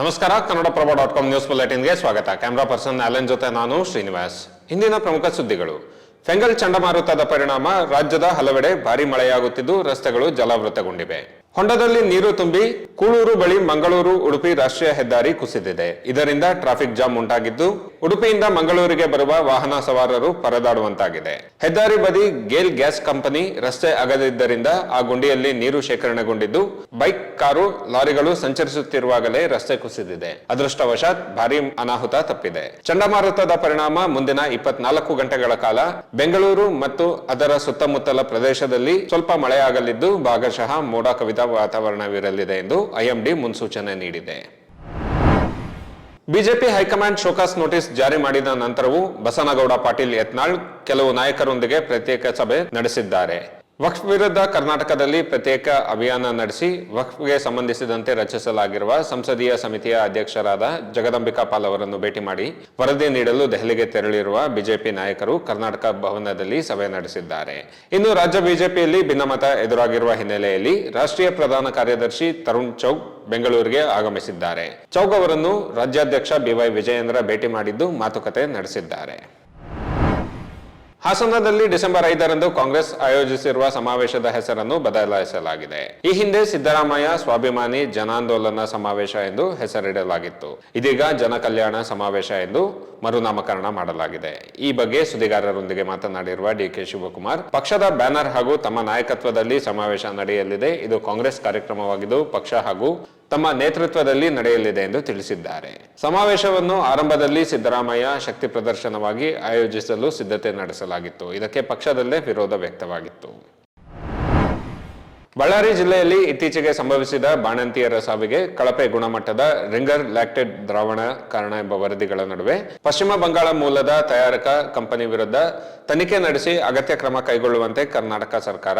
ನಮಸ್ಕಾರ, Kannadaprabha dot com news ಬುಲೆಟಿನ್ಗೆ ಸ್ವಾಗತ. ಕ್ಯಾಮರಾ ಪರ್ಸನ್ ಅಲೆನ್ ಜೊತೆ ನಾನು ಶ್ರೀನಿವಾಸ್. ಇಂದಿನ ಪ್ರಮುಖ ಸುದ್ದಿಗಳು. ಫೆಂಗಲ್ ಚಂಡಮಾರುತದ ಪರಿಣಾಮ ರಾಜ್ಯದ ಹಲವೆಡೆ ಭಾರಿ ಮಳೆಯಾಗುತ್ತಿದ್ದು, ರಸ್ತೆಗಳು ಜಲಾವೃತಗೊಂಡಿವೆ. ಹೊಂಡದಲ್ಲಿ ನೀರು ತುಂಬಿ, ಕೂಳೂರು ಬಳಿ ಮಂಗಳೂರು, ಉಡುಪಿ ರಾಷ್ಟ್ರೀಯ ಹೆದ್ದಾರಿ ಕುಸಿದಿದೆ. ಇದರಿಂದ ಟ್ರಾಫಿಕ್ ಜಾಮ್ ಉಂಟಾಗಿದ್ದು ಉಡುಪಿಯಿಂದ ಮಂಗಳೂರಿಗೆ ಬರುವ ವಾಹನ ಸವಾರರು ಪರದಾಡುವಂತಾಗಿದೆ. ಹೆದ್ದಾರಿ ಬದಿ ಗೇಲ್ ಗ್ಯಾಸ್ ಕಂಪನಿ ರಸ್ತೆ ಅಗದಿದ್ದರಿಂದ ಆ ಗುಂಡಿಯಲ್ಲಿ ನೀರು ಶೇಖರಣೆಗೊಂಡಿದ್ದು, ಬೈಕ್, ಕಾರು, ಲಾರಿಗಳು ಸಂಚರಿಸುತ್ತಿರುವಾಗಲೇ ರಸ್ತೆ ಕುಸಿದಿದೆ. ಅದೃಷ್ಟವಶಾತ್ ಭಾರಿ ಅನಾಹುತ ತಪ್ಪಿದೆ. ಚಂಡಮಾರುತದ ಪರಿಣಾಮ ಮುಂದಿನ ಇಪ್ಪತ್ನಾಲ್ಕು ಗಂಟೆಗಳ ಕಾಲ ಬೆಂಗಳೂರು ಮತ್ತು ಅದರ ಸುತ್ತಮುತ್ತಲ ಪ್ರದೇಶದಲ್ಲಿ ಸ್ವಲ್ಪ ಮಳೆಯಾಗಲಿದ್ದು, ಭಾಗಶಃ ಮೋಡ ಕವಿದ ವಾತಾವರಣವಿರಲಿದೆ ಎಂದು ಐಎಂಡಿ ಮುನ್ಸೂಚನೆ ನೀಡಿದೆ. ಬಿಜೆಪಿ ಹೈಕಮಾಂಡ್ ಶೋಕಾಸ್ ನೋಟಿಸ್ ಜಾರಿ ಮಾಡಿದ ನಂತರವೂ ಬಸನಗೌಡ ಪಾಟೀಲ್ ಯತ್ನಾಳ್ ಕೆಲವು ನಾಯಕರೊಂದಿಗೆ ಪ್ರತ್ಯೇಕ ಸಭೆ ನಡೆಸಿದ್ದಾರೆ. ವಕ್ಫ್ ವಿರುದ್ಧ ಕರ್ನಾಟಕದಲ್ಲಿ ಪ್ರತ್ಯೇಕ ಅಭಿಯಾನ ನಡೆಸಿ ವಕ್ಫ್ಗೆ ಸಂಬಂಧಿಸಿದಂತೆ ರಚಿಸಲಾಗಿರುವ ಸಂಸದೀಯ ಸಮಿತಿಯ ಅಧ್ಯಕ್ಷರಾದ ಜಗದಂಬಿಕಾ ಪಾಲ್ ಅವರನ್ನು ಭೇಟಿ ಮಾಡಿ ವರದಿ ನೀಡಲು ದೆಹಲಿಗೆ ತೆರಳಿರುವ ಬಿಜೆಪಿ ನಾಯಕರು ಕರ್ನಾಟಕ ಭವನದಲ್ಲಿ ಸಭೆ ನಡೆಸಿದ್ದಾರೆ. ಇನ್ನು ರಾಜ್ಯ ಬಿಜೆಪಿಯಲ್ಲಿ ಭಿನ್ನಮತ ಎದುರಾಗಿರುವ ಹಿನ್ನೆಲೆಯಲ್ಲಿ ರಾಷ್ಟ್ರೀಯ ಪ್ರಧಾನ ಕಾರ್ಯದರ್ಶಿ ತರುಣ್ ಚೌಗ್ ಬೆಂಗಳೂರಿಗೆ ಆಗಮಿಸಿದ್ದಾರೆ. ಚೌಗ್ ಅವರನ್ನು ರಾಜ್ಯಾಧ್ಯಕ್ಷ ಬಿವೈ ವಿಜಯೇಂದ್ರ ಭೇಟಿ ಮಾಡಿದ್ದು ಮಾತುಕತೆ ನಡೆಸಿದ್ದಾರೆ. ಹಾಸನದಲ್ಲಿ ಡಿಸೆಂಬರ್ ಐದರಂದು ಕಾಂಗ್ರೆಸ್ ಆಯೋಜಿಸಿರುವ ಸಮಾವೇಶದ ಹೆಸರನ್ನು ಬದಲಾಯಿಸಲಾಗಿದೆ. ಈ ಹಿಂದೆ ಸಿದ್ದರಾಮಯ್ಯ ಸ್ವಾಭಿಮಾನಿ ಜನಾಂದೋಲನ ಸಮಾವೇಶ ಎಂದು ಹೆಸರಿಡಲಾಗಿತ್ತು. ಇದೀಗ ಜನ ಕಲ್ಯಾಣ ಸಮಾವೇಶ ಎಂದು ಮರುನಾಮಕರಣ ಮಾಡಲಾಗಿದೆ. ಈ ಬಗ್ಗೆ ಸುದ್ದಿಗಾರರೊಂದಿಗೆ ಮಾತನಾಡಿರುವ ಡಿಕೆ ಶಿವಕುಮಾರ್, ಪಕ್ಷದ ಬ್ಯಾನರ್ ಹಾಗೂ ತಮ್ಮ ನಾಯಕತ್ವದಲ್ಲಿ ಸಮಾವೇಶ ನಡೆಯಲಿದೆ. ಇದು ಕಾಂಗ್ರೆಸ್ ಕಾರ್ಯಕ್ರಮವಾಗಿದ್ದು, ಪಕ್ಷ ಹಾಗೂ ತಮ್ಮ ನೇತೃತ್ವದಲ್ಲಿ ನಡೆಯಲಿದೆ ಎಂದು ತಿಳಿಸಿದ್ದಾರೆ. ಸಮಾವೇಶವನ್ನು ಆರಂಭದಲ್ಲಿ ಸಿದ್ದರಾಮಯ್ಯ ಶಕ್ತಿ ಪ್ರದರ್ಶನವಾಗಿ ಆಯೋಜಿಸಲು ಸಿದ್ಧತೆ ನಡೆಸಲಾಗಿತ್ತು. ಇದಕ್ಕೆ ಪಕ್ಷದಲ್ಲೇ ವಿರೋಧ ವ್ಯಕ್ತವಾಗಿತ್ತು. ಬಳ್ಳಾರಿ ಜಿಲ್ಲೆಯಲ್ಲಿ ಇತ್ತೀಚೆಗೆ ಸಂಭವಿಸಿದ ಬಾಣಂತಿಯರ ಸಾವಿಗೆ ಕಳಪೆ ಗುಣಮಟ್ಟದ ರಿಂಗರ್ ಲ್ಯಾಕ್ಟೆಡ್ ದ್ರಾವಣ ಕಾರಣ ಎಂಬ ವರದಿಗಳ ನಡುವೆ ಪಶ್ಚಿಮ ಬಂಗಾಳ ಮೂಲದ ತಯಾರಕ ಕಂಪನಿ ವಿರುದ್ಧ ತನಿಖೆ ನಡೆಸಿ ಅಗತ್ಯ ಕ್ರಮ ಕೈಗೊಳ್ಳುವಂತೆ ಕರ್ನಾಟಕ ಸರ್ಕಾರ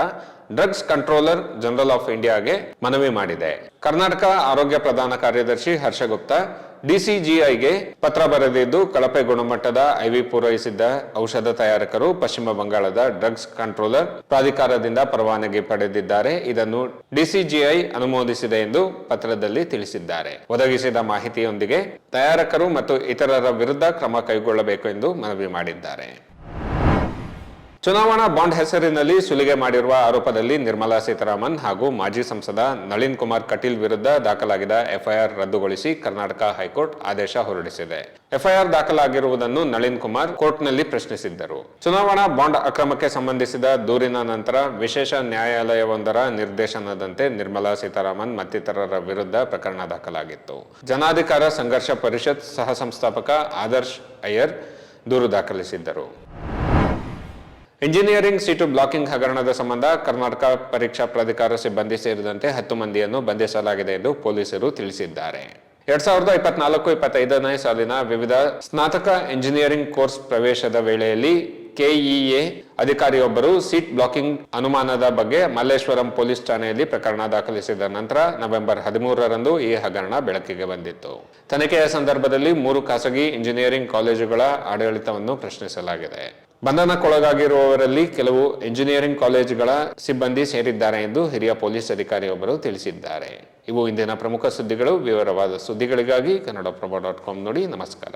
ಡ್ರಗ್ಸ್ ಕಂಟ್ರೋಲರ್ ಜನರಲ್ ಆಫ್ ಇಂಡಿಯಾಗೆ ಮನವಿ ಮಾಡಿದೆ. ಕರ್ನಾಟಕ ಆರೋಗ್ಯ ಪ್ರಧಾನ ಕಾರ್ಯದರ್ಶಿ ಹರ್ಷಗುಪ್ತಾ ಡಿಸಿಜಿಐಗೆ ಪತ್ರ ಬರೆದಿದ್ದು ಕಳಪೆ ಗುಣಮಟ್ಟದ ಐವಿ ಪೂರೈಸಿದ್ದ ಔಷಧ ತಯಾರಕರು ಪಶ್ಚಿಮ ಬಂಗಾಳದ ಡ್ರಗ್ಸ್ ಕಂಟ್ರೋಲರ್ ಪ್ರಾಧಿಕಾರದಿಂದ ಪರವಾನಗಿ ಪಡೆದಿದ್ದಾರೆ. ಇದನ್ನು ಡಿಸಿಜಿಐ ಅನುಮೋದಿಸಿದೆ ಎಂದು ಪತ್ರದಲ್ಲಿ ತಿಳಿಸಿದ್ದಾರೆ. ಒದಗಿಸಿದ ಮಾಹಿತಿಯೊಂದಿಗೆ ತಯಾರಕರು ಮತ್ತು ಇತರರ ವಿರುದ್ಧ ಕ್ರಮ ಕೈಗೊಳ್ಳಬೇಕು ಎಂದು ಮನವಿ ಮಾಡಿದ್ದಾರೆ. ಚುನಾವಣಾ ಬಾಂಡ್ ಹೆಸರಿನಲ್ಲಿ ಸುಲಿಗೆ ಮಾಡಿರುವ ಆರೋಪದಲ್ಲಿ ನಿರ್ಮಲಾ ಸೀತಾರಾಮನ್ ಹಾಗೂ ಮಾಜಿ ಸಂಸದ ನಳಿನ್ ಕುಮಾರ್ ಕಟೀಲ್ ವಿರುದ್ಧ ದಾಖಲಾಗಿದ್ದ ಎಫ್ಐಆರ್ ರದ್ದುಗೊಳಿಸಿ ಕರ್ನಾಟಕ ಹೈಕೋರ್ಟ್ ಆದೇಶ ಹೊರಡಿಸಿದೆ. ಎಫ್ಐಆರ್ ದಾಖಲಾಗಿರುವುದನ್ನು ನಳಿನ್ ಕುಮಾರ್ ಕೋರ್ಟ್ನಲ್ಲಿ ಪ್ರಶ್ನಿಸಿದ್ದರು. ಚುನಾವಣಾ ಬಾಂಡ್ ಅಕ್ರಮಕ್ಕೆ ಸಂಬಂಧಿಸಿದ ದೂರಿನ ನಂತರ ವಿಶೇಷ ನ್ಯಾಯಾಲಯವೊಂದರ ನಿರ್ದೇಶನದಂತೆ ನಿರ್ಮಲಾ ಸೀತಾರಾಮನ್ ಮತ್ತಿತರರ ವಿರುದ್ಧ ಪ್ರಕರಣ ದಾಖಲಾಗಿತ್ತು. ಜನಾಧಿಕಾರ ಸಂಘರ್ಷ ಪರಿಷತ್ ಸಹ ಸಂಸ್ಥಾಪಕ ಆದರ್ಶ್ ಅಯ್ಯರ್ ದೂರು ದಾಖಲಿಸಿದ್ದರು. ಇಂಜಿನಿಯರಿಂಗ್ ಸೀಟು ಬ್ಲಾಕಿಂಗ್ ಹಗರಣದ ಸಂಬಂಧ ಕರ್ನಾಟಕ ಪರೀಕ್ಷಾ ಪ್ರಾಧಿಕಾರ ಸಿಬ್ಬಂದಿ ಸೇರಿದಂತೆ ಹತ್ತು ಮಂದಿಯನ್ನು ಬಂಧಿಸಲಾಗಿದೆ ಎಂದು ಪೊಲೀಸರು ತಿಳಿಸಿದ್ದಾರೆ. ಎರಡ್ ಸಾವಿರದ ಇಪ್ಪತ್ನಾಲ್ಕು, ಇಪ್ಪತ್ತೈದನೇ ಸಾಲಿನ ವಿವಿಧ ಸ್ನಾತಕ ಇಂಜಿನಿಯರಿಂಗ್ ಕೋರ್ಸ್ ಪ್ರವೇಶದ ವೇಳೆಯಲ್ಲಿ ಕೆಇಎ ಅಧಿಕಾರಿಯೊಬ್ಬರು ಸೀಟ್ ಬ್ಲಾಕಿಂಗ್ ಅನುಮಾನದ ಬಗ್ಗೆ ಮಲ್ಲೇಶ್ವರಂ ಪೊಲೀಸ್ ಠಾಣೆಯಲ್ಲಿ ಪ್ರಕರಣ ದಾಖಲಿಸಿದ ನಂತರ ನವೆಂಬರ್ ಹದಿಮೂರರಂದು ಈ ಹಗರಣ ಬೆಳಕಿಗೆ ಬಂದಿತ್ತು. ತನಿಖೆಯ ಸಂದರ್ಭದಲ್ಲಿ ಮೂರು ಖಾಸಗಿ ಇಂಜಿನಿಯರಿಂಗ್ ಕಾಲೇಜುಗಳ ಆಡಳಿತವನ್ನು ಪ್ರಶ್ನಿಸಲಾಗಿದೆ. ಬಂಧನಕ್ಕೊಳಗಾಗಿರುವವರಲ್ಲಿ ಕೆಲವು ಇಂಜಿನಿಯರಿಂಗ್ ಕಾಲೇಜುಗಳ ಸಿಬ್ಬಂದಿ ಸೇರಿದ್ದಾರೆ ಎಂದು ಹಿರಿಯ ಪೊಲೀಸ್ ಅಧಿಕಾರಿಯೊಬ್ಬರು ತಿಳಿಸಿದ್ದಾರೆ. ಇವು ಇಂದಿನ ಪ್ರಮುಖ ಸುದ್ದಿಗಳು. ವಿವರವಾದ ಸುದ್ದಿಗಳಿಗಾಗಿ ಕನ್ನಡಪ್ರಭ ಡಾಟ್ ಕಾಮ್ ನೋಡಿ ನಮಸ್ಕಾರ.